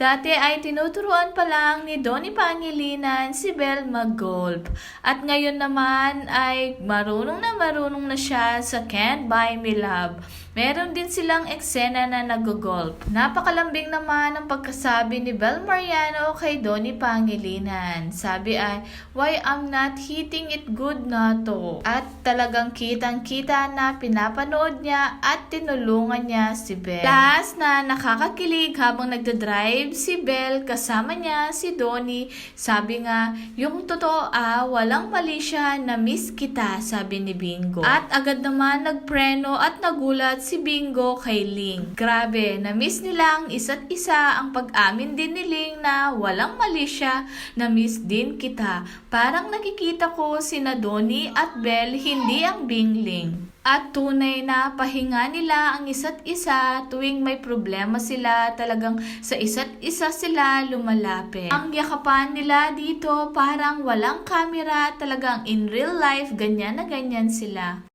Dati ay tinuturuan pa lang ni Donnie Pangilinan si Belle mag-golf. At ngayon naman ay marunong na marunong na siya sa Can't Buy Me Love. Meron din silang eksena na nag-golf. Napakalambing naman ang pagkasabi ni Bel Mariano kay Donnie Pangilinan. Sabi ay, why I'm not hitting it good na to. At talagang kitang-kita na pinapanood niya at tinulungan niya si Bel. Last na nakakakilig habang nagdadrive si Bel kasama niya si Donnie. Sabi nga, yung totoo ah, walang mali siya na miss kita, sabi ni Bingo. At agad naman nagpreno at nagulat si Bingo kay Ling. Grabe, na-miss nila ang isa't isa ang pag-amin din ni Ling na walang mali siya, na-miss din kita. Parang nakikita ko sina Donnie at Belle, hindi ang Bingling. At tunay na pahinga nila ang isa't isa tuwing may problema sila, talagang sa isa't isa sila lumalapit. Ang yakapan nila dito parang walang camera, talagang in real life ganyan na ganyan sila.